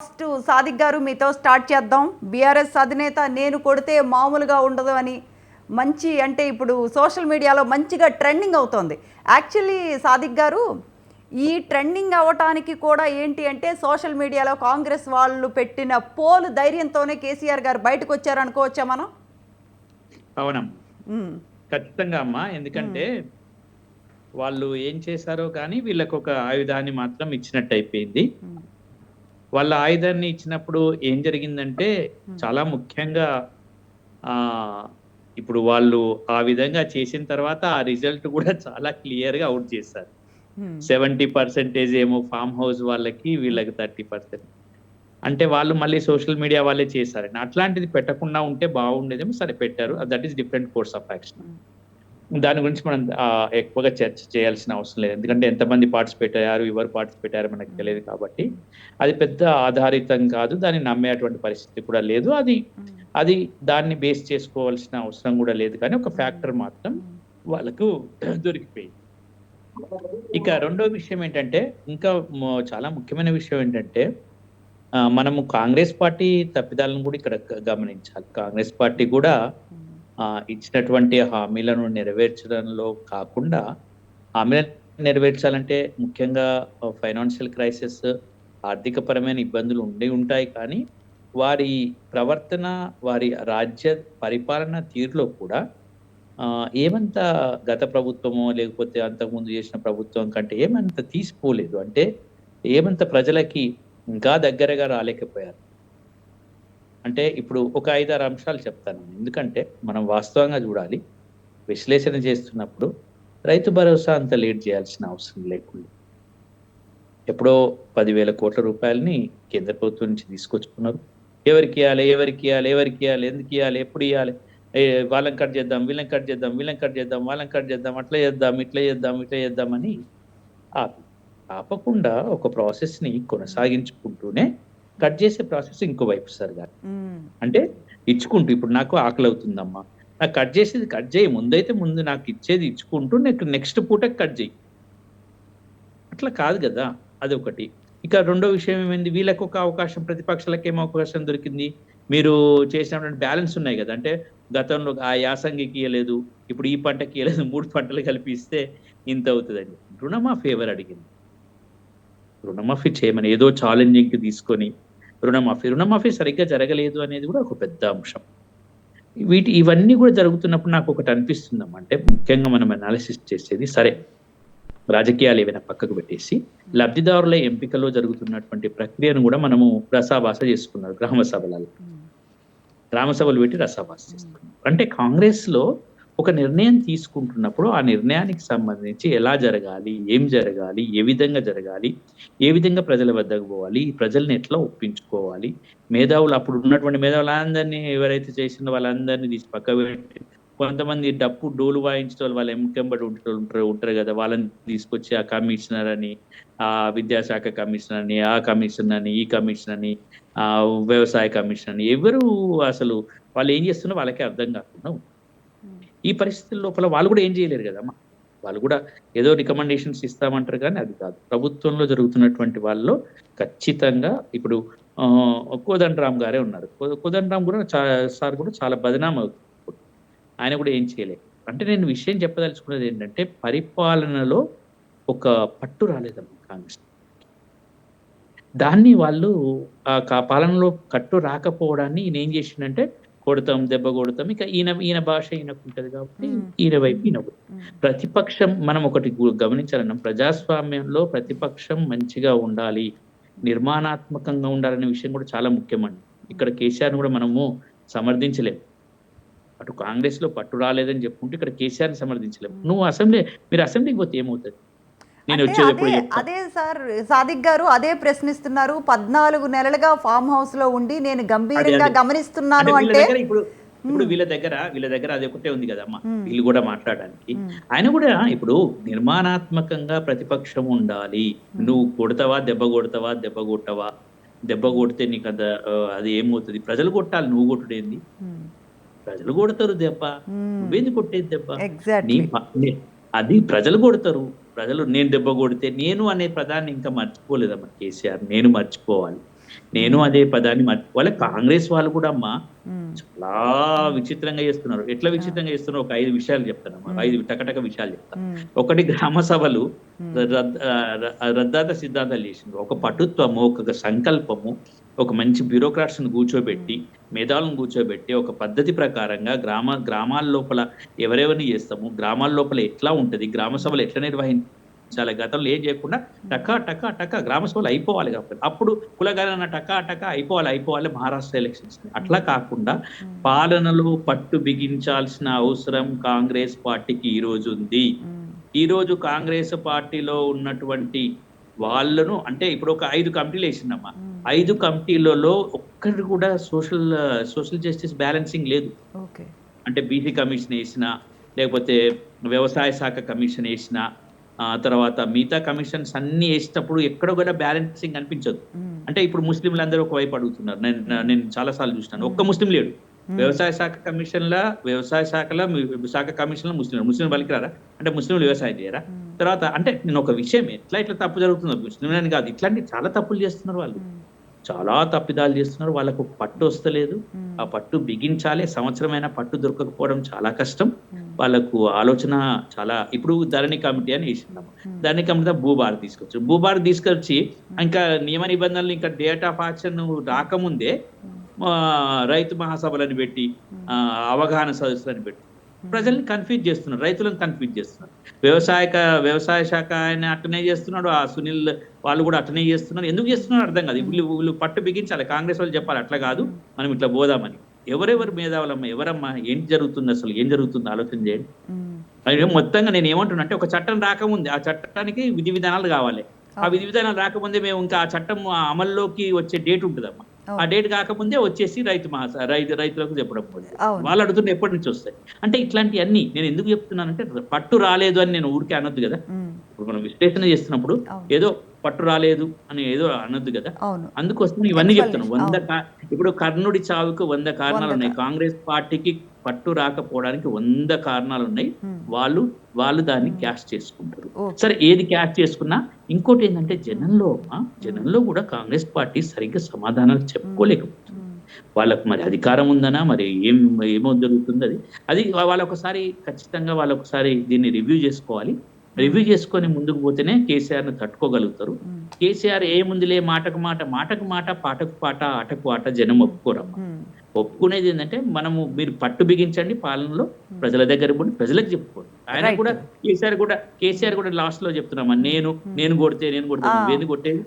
First Sadiq గారు మీతో start చేద్దాం. బీఆర్ఎస్ అధినేత నేను కొడితే మామూలుగా ఉండదు అని మంచి అంటే ఇప్పుడు సోషల్ మీడియాలో మంచిగా ట్రెండింగ్ అవుతోంది. యాక్చువల్లీ సాదిక్ గారు ఈ ట్రెండింగ్ అవ్వటానికి కూడా ఏంటి అంటే సోషల్ మీడియాలో కాంగ్రెస్ వాళ్ళు పెట్టిన పోలు ధైర్యంతోనే కేసీఆర్ గారు బయటకు వచ్చారనుకోవచ్చా మనం? అవునమ్మా ఖచ్చితంగా అమ్మా. ఎందుకంటే వాళ్ళు ఏం చేశారో కానీ వీళ్ళకి ఒక ఆయుధాన్ని మాత్రం ఇచ్చినట్టు అయిపోయింది వాళ్ళ ఆయుధాన్ని ఇచ్చినప్పుడు ఏం జరిగిందంటే చాలా ముఖ్యంగా ఆ ఇప్పుడు వాళ్ళు ఆ విధంగా చేసిన తర్వాత ఆ రిజల్ట్ కూడా చాలా క్లియర్గా అవుట్ చేశారు. ఉమ్, సెవెంటీ పర్సెంటేజ్ ఏమో ఫామ్ హౌస్ వాళ్ళకి వీళ్ళకి థర్టీ పర్సెంట్. అంటే వాళ్ళు మళ్ళీ సోషల్ మీడియా వాళ్ళే చేశారండి. అట్లాంటిది పెట్టకుండా ఉంటే బాగుండేదేమో సరే పెట్టారు. That is different course of action. దాని గురించి మనం ఎక్కువగా చర్చ చేయాల్సిన అవసరం లేదు. ఎందుకంటే ఎంతమంది పార్టిసిపేట్ అయ్యారు ఎవరు పార్టిసిపేట్ అయ్యారు మనకు తెలియదు కాబట్టి అది పెద్ద ఆధారితం కాదు. దాన్ని నమ్మేటువంటి పరిస్థితి కూడా లేదు. అది అది దాన్ని బేస్ చేసుకోవాల్సిన అవసరం కూడా లేదు కానీ ఒక ఫ్యాక్టర్ మాత్రం వాళ్ళకు దొరికిపోయింది. ఇక రెండో విషయం ఏంటంటే ఇంకా చాలా ముఖ్యమైన విషయం ఏంటంటే మనము కాంగ్రెస్ పార్టీ తప్పిదాలను కూడా ఇక్కడ గమనించాలి. కాంగ్రెస్ పార్టీ కూడా ఇచ్చినటువంటి హామీలను నెరవేర్చడంలో కాకుండా హామీలను నెరవేర్చాలంటే ముఖ్యంగా ఫైనాన్షియల్ క్రైసిస్ ఆర్థికపరమైన ఇబ్బందులు ఉండి ఉంటాయి కానీ వారి ప్రవర్తన వారి రాజ్య పరిపాలన తీరులో కూడా ఏమంత గత ప్రభుత్వమో లేకపోతే అంతకుముందు చేసిన ప్రభుత్వం కంటే ఏమంత తీసిపోలేదు. అంటే ఏమంత ప్రజలకి ఇంకా దగ్గరగా రాలేకపోయారు. అంటే ఇప్పుడు ఒక ఐదారు అంశాలు చెప్తాను ఎందుకంటే మనం వాస్తవంగా చూడాలి విశ్లేషణ చేస్తున్నప్పుడు రైతు భరోసా అంత లేట్ చేయాల్సిన అవసరం లేకుండా. ఎప్పుడో పదివేల కోట్ల రూపాయలని కేంద్ర ప్రభుత్వం నుంచి తీసుకొచ్చుకున్నారు. ఎవరికి ఇవ్వాలి ఎవరికి ఇవ్వాలి ఎవరికి ఇవ్వాలి ఎందుకు ఇవ్వాలి ఎప్పుడు ఇవ్వాలి వాళ్ళని కట్ చేద్దాం వీళ్ళని కట్ చేద్దాం వీళ్ళని కట్ చేద్దాం వాళ్ళని కట్ చేద్దాం అట్లా చేద్దాం ఇట్లా చేద్దాం ఇట్లా చేద్దామని ఆపి. ఆపకుండా ఒక ప్రాసెస్ని కొనసాగించుకుంటూనే కట్ చేసే ప్రాసెస్ ఇంకో వైపు సార్ గారు. అంటే ఇచ్చుకుంటూ ఇప్పుడు నాకు ఆకలి అవుతుందమ్మా. నాకు కట్ చేసేది కట్ చేయి. ముందైతే ముందు నాకు ఇచ్చేది ఇచ్చుకుంటూ నెక్స్ట్ నెక్స్ట్ పూటకి కట్ చేయి. అట్లా కాదు కదా అదొకటి ఇక రెండో విషయం ఏమైంది? వీళ్ళకు ఒక అవకాశం ప్రతిపక్షాలకు ఏమో అవకాశం దొరికింది? మీరు చేసినటువంటి బ్యాలెన్స్ ఉన్నాయి కదా. అంటే గతంలో ఆ యాసంగికి ఇవ్వలేదు ఇప్పుడు ఈ పంటకి ఇవ్వలేదు మూడు పంటలు కలిపి ఇస్తే ఇంత అవుతుందండి రుణమాఫీ ఎవరు అడిగింది? రుణమాఫీ చేయమని ఏదో ఛాలెంజింగ్కి తీసుకొని రుణమాఫీ రుణమాఫీ సరిగ్గా జరగలేదు అనేది కూడా ఒక పెద్ద అంశం. వీటి ఇవన్నీ కూడా జరుగుతున్నప్పుడు నాకు ఒకటి అనిపిస్తుందమ్మా. అంటే ముఖ్యంగా మనం అనాలిసిస్ చేసేది సరే. రాజకీయాలు ఏవైనా పక్కకు పెట్టేసి లబ్ధిదారుల ఎంపికలో జరుగుతున్నటువంటి ప్రక్రియను కూడా మనము రసాభాస చేసుకున్నారు గ్రామ సభలలో గ్రామ సభలు పెట్టి రసాభాస చేసుకున్నారు. అంటే కాంగ్రెస్లో ఒక నిర్ణయం తీసుకుంటున్నప్పుడు ఆ నిర్ణయానికి సంబంధించి ఎలా జరగాలి ఏం జరగాలి ఏ విధంగా జరగాలి ఏ విధంగా ప్రజల వద్దకు పోవాలి ప్రజల్ని ఎట్లా ఒప్పించుకోవాలి మేధావులు అప్పుడు ఉన్నటువంటి మేధావులందరినీ ఎవరైతే చేసిన వాళ్ళందరినీ తీసి పక్క పెట్టి కొంతమంది డప్పు డోలు వాయించిన వాళ్ళు వాళ్ళ ఎంకెంబడి ఉంటారు ఉంటారు ఉంటారు కదా వాళ్ళని తీసుకొచ్చి ఆ కమిషనర్ అని ఆ విద్యాశాఖ కమిషనర్ అని ఆ కమిషన్ అని ఈ కమిషన్ అని ఆ వ్యవసాయ కమిషన్ అని ఎవరు అసలు వాళ్ళు ఏం చేస్తున్నారో వాళ్ళకే అర్థం కాకుండా ఈ పరిస్థితుల లోపల వాళ్ళు కూడా ఏం చేయలేరు కదమ్మా వాళ్ళు కూడా ఏదో రికమెండేషన్స్ ఇస్తామంటారు కానీ అది కాదు. ప్రభుత్వంలో జరుగుతున్నటువంటి వాళ్ళలో ఖచ్చితంగా ఇప్పుడు కోదండరామ్ గారే ఉన్నారు. కోదండరామ్ కూడా చా- సార్ కూడా చాలా బదనాం అవుతుంది ఆయన కూడా ఏం చేయలేదు అంటే నేను విషయం చెప్పదలుచుకున్నది ఏంటంటే పరిపాలనలో ఒక పట్టు రాలేదమ్మా కాంగ్రెస్. దాన్ని వాళ్ళు ఆ కా- పాలనలో కట్టు రాకపోవడాన్ని ఈయన ఏం చేసిండంటే కొడతాం దెబ్బ కొడతాం. ఇక ఈయన ఈయన భాష ఈయనకు ఉంటది కాబట్టి. ఈయన వైపు ఈయన ప్రతిపక్షం మనం ఒకటి గమనించాలన్న. ప్రజాస్వామ్యంలో ప్రతిపక్షం మంచిగా ఉండాలి. నిర్మాణాత్మకంగా ఉండాలనే విషయం కూడా చాలా ముఖ్యమండి. ఇక్కడ కేసీఆర్ కూడా మనము సమర్థించలేము అటు కాంగ్రెస్లో పట్టు రాలేదని చెప్పుకుంటే ఇక్కడ కేసీఆర్ని సమర్థించలేము నువ్వు అసెంబ్లీ మీరు అసెంబ్లీకి పోతే ఏమవుతుంది? నేను అదే సార్ సాదిక్ గారు అదే ప్రశ్నిస్తున్నారు. పద్నాలుగు నెలలుగా ఫామ్ హౌస్లో ఉండి నేను గంభీరంగా. గమనిస్తున్నాను అంటే వీళ్ళ అంటే దగ్గర ఇప్పుడు ఇప్పుడు వీళ్ళ దగ్గర వీళ్ళ దగ్గర అది ఒకటే ఉంది కదమ్మా. మ్మ్. వీళ్ళు కూడా మాట్లాడడానికి. ఆయన కూడా ఇప్పుడు నిర్మాణాత్మకంగా ప్రతిపక్షం ఉండాలి. నువ్వు కొడతావా దెబ్బ కొడతావా దెబ్బ కొట్టవా? దెబ్బ కొడితే నీకు అంత అది ఏమవుతుంది? ప్రజలు కొట్టాలి నువ్వు కొట్టుడేంది? ప్రజలు కొడతారు దెబ్బ. నువ్వేంది కొట్టేది దెబ్బ? అది ప్రజలు కొడతారు. ప్రజలు నేను దెబ్బ కొడితే నేను అనే పదాన్ని ఇంకా మర్చిపోలేదమ్మా కేసీఆర్. నేను మర్చిపోవాలి. నేను అదే పదాన్ని మర్చిపోవాలి. కాంగ్రెస్ వాళ్ళు కూడా అమ్మా చాలా విచిత్రంగా చేస్తున్నారు. ఎట్లా విచిత్రంగా చేస్తున్నారు ఒక ఐదు విషయాలు చెప్తానమ్మా మ్మ్. ఐదు టకటక విషయాలు చెప్తాను ఒకటి గ్రామ సభలు రద్దాత సిద్ధాంతాలు చేసిండ్రు. ఒక పటుత్వము ఒక సంకల్పము ఒక మంచి బ్యూరోక్రాట్స్ను కూర్చోబెట్టి మేధావులను కూర్చోబెట్టి ఒక పద్ధతి ప్రకారంగా గ్రామ గ్రామాల లోపల ఎవరెవరిని చేస్తాము గ్రామాల లోపల ఎట్లా ఉంటది గ్రామ సభలు ఎట్లా నిర్వహించాలి గతంలో ఏం చేయకుండా టకా టకా టకా గ్రామ సభలు అయిపోవాలి కాబట్టి. అప్పుడు కులగణన టకా టకా అయిపోవాలి అయిపోవాలి మహారాష్ట్ర ఎలక్షన్స్ అట్లా కాకుండా పాలనలో పట్టు బిగించాల్సిన అవసరం కాంగ్రెస్ పార్టీకి ఈ రోజు ఉంది. ఉమ్, ఈ రోజు కాంగ్రెస్ పార్టీలో ఉన్నటువంటి వాళ్ళను అంటే ఇప్పుడు ఒక ఐదు కమిటీలు వేసిందమ్మా. ఐదు కమిటీలలో ఒక్కటి కూడా సోషల్ సోషల్ జస్టిస్ బ్యాలెన్సింగ్ లేదు. అంటే బీసీ కమిషన్ వేసిన లేకపోతే వ్యవసాయ శాఖ కమిషన్ వేసిన తర్వాత మిగతా కమిషన్స్ అన్ని వేసినప్పుడు ఎక్కడ కూడా బ్యాలెన్సింగ్ అనిపించదు. అంటే ఇప్పుడు ముస్లింలు అందరూ ఒకవైపు అడుగుతున్నారు. నేను నేను చాలా సార్లు చూసినాను. ఒక్క ముస్లిం లేడు. వ్యవసాయ శాఖ కమిషన్ల వ్యవసాయ శాఖల శాఖ కమిషన్ల ముస్లింలు. ముస్లిం పలికిరారా? అంటే ముస్లింలు వ్యవసాయం చేయరా? తర్వాత అంటే నేను ఒక విషయం ఎట్లా ఇట్లా తప్పు జరుగుతుందో ముస్లింలని కాదు ఇట్లాంటి చాలా తప్పులు చేస్తున్నారు వాళ్ళు. చాలా తప్పిదాలు చేస్తున్నారు. వాళ్ళకు పట్టు వస్తలేదు. ఆ పట్టు బిగించాలి. సంవత్సరమైన పట్టు దొరకకపోవడం చాలా కష్టం. వాళ్ళకు ఆలోచన చాలా ఇప్పుడు ధరణి కమిటీ అని వేసినాము ఉమ్, ధరణి కమిటీ భూభార్ తీసుకొచ్చు భూభార్ తీసుకొచ్చి ఇంకా నియమ నిబంధనలు ఇంకా డేట్ ఆఫ్ యాక్షన్ రాకముందే రైతు మహాసభలను పెట్టి అవగాహన సదస్సులను పెట్టి ప్రజల్ని కన్ఫ్యూజ్ చేస్తున్నారు రైతులను కన్ఫ్యూజ్ చేస్తున్నారు. వ్యవసాయ వ్యవసాయ శాఖ ఆయన అట్లనే చేస్తున్నాడు ఆ సునీల్ వాళ్ళు కూడా అట్లనే చేస్తున్నారు. ఎందుకు చేస్తున్నారు అర్థం కాదు. వీళ్ళు వీళ్ళు పట్టు బిగించాలి. కాంగ్రెస్ వాళ్ళు చెప్పాలి అట్లా కాదు. మనం ఇట్లా పోదామని. ఎవరెవరు మేధావులమ్మా ఎవరమ్మా ఏంటి జరుగుతుంది అసలు ఏం జరుగుతుంది? ఆలోచన చేయండి. అది మొత్తంగా నేను ఏమంటున్నా అంటే ఒక చట్టం రాకముందే ఆ చట్టానికి విధి విధానాలు కావాలి. ఆ విధి విధానాలు రాకముందే మేము ఇంకా ఆ చట్టం అమల్లోకి వచ్చే డేట్ ఉంటుందమ్మా. ఆ డేట్ కాకముందే వచ్చేసి రైతు మహా రైతు రైతులకు చెప్పడం వాళ్ళు అడుగుతున్న ఎప్పటి నుంచి వస్తాయి? అంటే ఇట్లాంటివన్నీ నేను ఎందుకు చెప్తున్నానంటే పట్టు రాలేదు అని నేను ఊరికే అనొద్దు కదా. ఇప్పుడు మనం విశ్లేషణ చేస్తున్నప్పుడు ఏదో పట్టు రాలేదు అని ఏదో అనొద్దు కదా. అందుకోసం ఇవన్నీ చెప్తాను వంద ఇప్పుడు కర్ణుడి చావుకు వంద కారణాలు ఉన్నాయి. కాంగ్రెస్ పార్టీకి పట్టు రాకపోవడానికి వంద కారణాలు ఉన్నాయి. వాళ్ళు వాళ్ళు దాన్ని. క్యాష్ చేసుకుంటారు. సరే ఏది క్యాష్ చేసుకున్నా? ఇంకోటి ఏంటంటే జనంలో జనంలో కూడా కాంగ్రెస్ పార్టీ సరిగ్గా సమాధానాలు చెప్పుకోలేకపోతుంది వాళ్ళకు మరి అధికారం ఉందనా? మరి ఏం ఏమో జరుగుతుంది అది. అది వాళ్ళ ఒకసారి ఖచ్చితంగా వాళ్ళ ఒకసారి దీన్ని రివ్యూ చేసుకోవాలి. రివ్యూ చేసుకొని ముందుకు పోతేనే కేసీఆర్ను తట్టుకోగలుగుతారు కేసీఆర్ ఏముందిలే మాటకు మాట మాటకు మాట పాటకు పాట ఆటకు ఆట జనం ఒప్పుకోరమ్మా. ఒప్పుకునేది ఏంటంటే మనము మీరు పట్టు బిగించండి పాలనలో ప్రజల దగ్గర పోయి ప్రజలకు చెప్పుకోండి. ఆయన. కూడా కేసీఆర్ కూడా కేసీఆర్ కూడా లాస్ట్లో చెప్తున్నామా నేను నేను కొడితే నేను కొడితే. నువ్వేంది కొట్టేది?